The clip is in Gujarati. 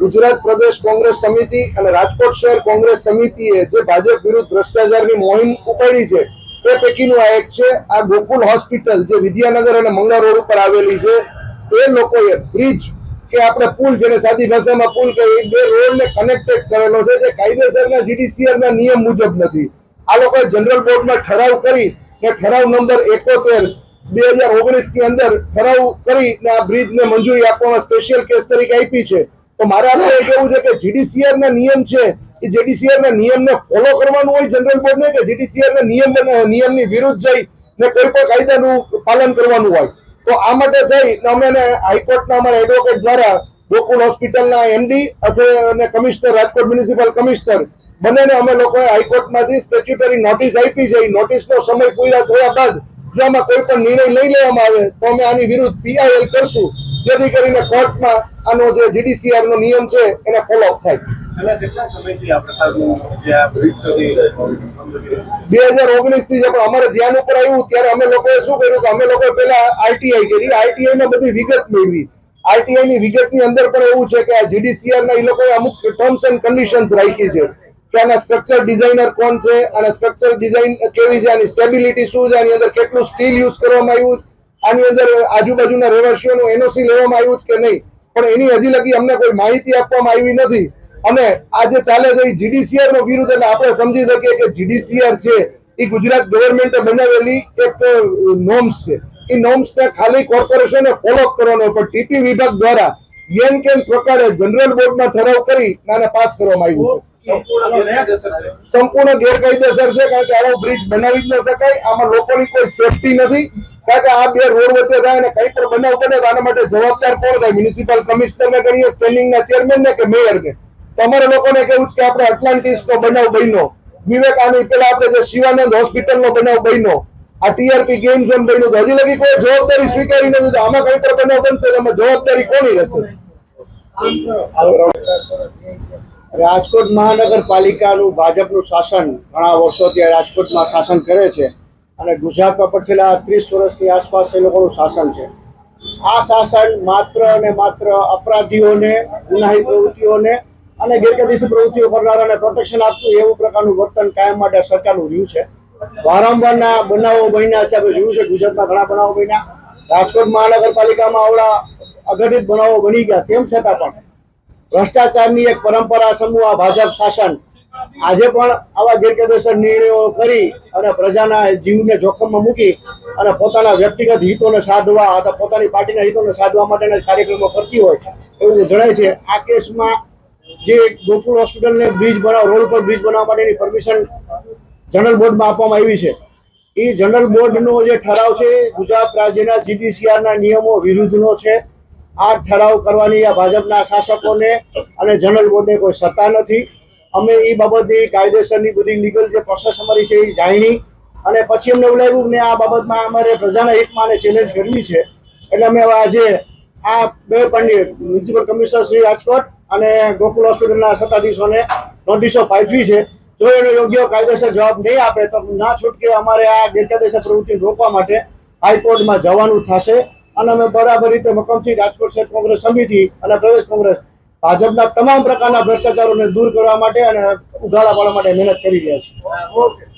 ગુજરાત પ્રદેશ કોંગ્રેસ સમિતિ અને રાજકોટ શહેર કોંગ્રેસ સમિતિએ જે ભાજપ વિરુદ્ધ ભ્રષ્ટાચારની મોહિમ ઉપાડી છે તે પૈકીનું આ એક છે. આ ગોકુલ હોસ્પિટલ જે વિદ્યાનગર અને મંગળા રોડ ઉપર આવેલી છે, એ લોકોએ બ્રિજ કે આપણે પુલ જેને સાદી ભાષામાં પુલ કહીએ, એ બે રોડને કનેક્ટેડ કરેલો છે જે કાયદેસરના જીડીસીઆરના નિયમ મુજબ નથી. આ લોકોએ જનરલ બોર્ડમાં ઠરાવ કરી ને ઠરાવ નંબર એકોતેર બે હજાર ઓગણીસની અંદર ઠરાવ કરી ને આ બ્રિજને મંજૂરી આપવામાં સ્પેશિયલ કેસ તરીકે આપી છે. તો મારે આપણે એ કેવું છે કે જીડીસીઆર ના નિયમ છે એ જીડીસીઆર ના નિયમને ફોલો કરવાનું હોય જનરલ બોર્ડ ને કે જીડીસીઆર ના નિયમ નિયમની વિરુદ્ધ જઈ ને કોઈ પણ કાયદાનું પાલન કરવાનું હોય. તો આ માટે થઈ ને અમે હાઈકોર્ટના અમારા એડવોકેટ દ્વારા ગોકુલ હોસ્પિટલના એમડી અને કમિશનર, રાજકોટ મ્યુનિસિપલ કમિશનર બંનેને અમે લોકોએ હાઈકોર્ટમાંથી સ્ટેચ્યુટરી નોટિસ આપી છે. નોટિસનો સમય પૂરા થયા બાદ જો આમાં કોઈ પણ નિર્ણય લઈ લેવામાં આવે તો અમે આની વિરુદ્ધ પીઆઈએલ કરશું. જેથી કરીને કોર્ટમાં આનો જે જીડીસીઆર નો નિયમ છે એને ફોલો થાય. બ્રિજ સુધી બે હજાર ઓગણીસથી અમારે ધ્યાન ઉપર આવ્યું ત્યારે અમે લોકોએ શું કર્યું કે અમે લોકોએ પેલા આરટીઆઈ કરી. આરટીઆઈ માં બધી વિગત મેળવી. આરટીઆઈ ની વિગતની અંદર પણ એવું છે કે આ જીડીસીઆર ના એ લોકોએ અમુક ટર્મ્સ એન્ડ કન્ડિશન્સ રાખી છે. કે આના સ્ટ્રક્ચર ડિઝાઇનર કોણ છે અને સ્ટ્રક્ચર ડિઝાઇન કેવી છે આની સ્ટેબિલિટી શું છે આની અંદર કેટલું સ્ટીલ યુઝ કરવામાં આવ્યું આની અંદર આજુબાજુના રહેવાસીઓનું એનઓસી લેવામાં આવ્યું છે કે નહીં? પણ એની હજી લગી અમને કોઈ માહિતી આપવામાં આવી નથી. અને આ જે ચાલે છે એ જીડીસીઆર નો વિરુદ્ધ એટલે આપણે સમજી શકીએ કે જીડીસીઆર છે, એ ગુજરાત ગવર્મેન્ટે બનાવેલી એક નોમ્સ છે. એ નોર્મ્સ ને ખાલી કોર્પોરેશને ફોલો કરવાનો પણ ટીપી વિભાગ દ્વારા યેન કેન પ્રકારે જનરલ બોર્ડમાં ઠરાવ કરી અને પાસ કરવામાં આવ્યું સંપૂર્ણ ગેરકાયદેસર છે, કારણ કે આવો બ્રિજ બનાવી જ ન શકાય. આમાં લોકોની કોઈ સેફટી નથી. કે આ બે રોડ વચ્ચે થાય કઈ પણ બનાવ બને આના માટે જવાબદાર કોણ થાય? મ્યુનિસિપલ કમિશનર ને કરીએ સ્ટેન્ડિંગ ના ચેરમેન ને કે મેયર ને? તો અમારે લોકોને કેવું છે કે આપણે એટલાન્ટિસ નો બનાવ બન્યો. વિવેકાનંદ પેલા આપણે જે શિવાનંદ હોસ્પિટલ નો બનાવ બન્યો. આ ટીઆરપી ગેમ ઝોન બન્યું. હજી લગી કોઈ જવાબદારી સ્વીકારી નથી. આમાં કઈ પણ બનાવ બનશે આમાં જવાબદારી કોની રહેશે? રાજકોટ મહાનગરપાલિકાનું ભાજપનું શાસન ઘણા વર્ષોથી રાજકોટમાં શાસન કરે છે. અને ગુજરાતમાં પણ ત્રીસ વર્ષની આસપાસ એ લોકોનું શાસન છે. આ શાસન માત્ર અને માત્ર અપરાધીઓને ગુનાહી પ્રવૃત્તિઓને અને ગેરકાયદેસર પ્રવૃત્તિઓ કરનારાને પ્રોટેક્શન આપતું એવું પ્રકારનું વર્તન કાયમ માટે સરકારનું રહ્યું છે. વારંવારના બનાવો બન્યા છે, આપણે જોયું છે, ગુજરાતમાં ઘણા બનાવો બન્યા. રાજકોટ મહાનગરપાલિકામાં આવડા અઘટિત બનાવો બની ગયા. તેમ છતાં પણ ભ્રષ્ટાચારની એક પરંપરા સમૂહ આ ભાજપ શાસન આજે પણ આવા ગેરકાયદેસર નિર્ણયો કરી અને પ્રજાના જીવને જોખમમાં મૂકી અને પોતાના વ્યક્તિગત હિતોને સાધવા અથવા પોતાની પાર્ટીના હિતોને સાધવા માટેના કાર્યક્રમો કરતી હોય એવું જણાય છે. આ કેસમાં જે ગોકુલ હોસ્પિટલને બ્રિજ બનાવ, રોડ ઉપર બ્રિજ બનાવવા માટેની પરમિશન જનરલ બોર્ડમાં આપવામાં આવી છે. એ જનરલ બોર્ડનો જે ઠરાવ છે, ગુજરાત રાજ્યના જીડીસીઆરના નિયમો વિરુદ્ધનો છે. આ ઠરાવ કરવાની આ ભાજપના શાસકોને અને જનરલ બોર્ડને કોઈ સત્તા નથી. અમે એ બાબતની કાયદેસરની બધી લીગલ જે પ્રોસેસ અમારી છે એ જાણી અને પછી અમને એવું લાગ્યું આ બાબતમાં અમારે પ્રજાના હિતમાં આને ચેલેન્જ કરવી છે. એટલે અમે આજે આ બે પંડિત મ્યુનિસિપલ કમિશનર શ્રી રાજકોટ અને ગોકુલ હોસ્પિટલના સત્તાધીશોને નોટિસો પાઠવી છે. જો એનો યોગ્ય કાયદેસર જવાબ નહીં આપે તો ના છૂટકે અમારે આ ગેરકાયદેસર પ્રવૃત્તિ રોકવા માટે હાઈકોર્ટમાં જવાનું થશે. અને અમે બરાબર રીતે મકમસિંહ રાજકોટ શહેર કોંગ્રેસ સમિતિ અને પ્રદેશ કોંગ્રેસ ભાજપના તમામ પ્રકારના ભ્રષ્ટાચારોને દૂર કરવા માટે અને ઉઘાડા પાડવા માટે મહેનત કરી રહ્યા છીએ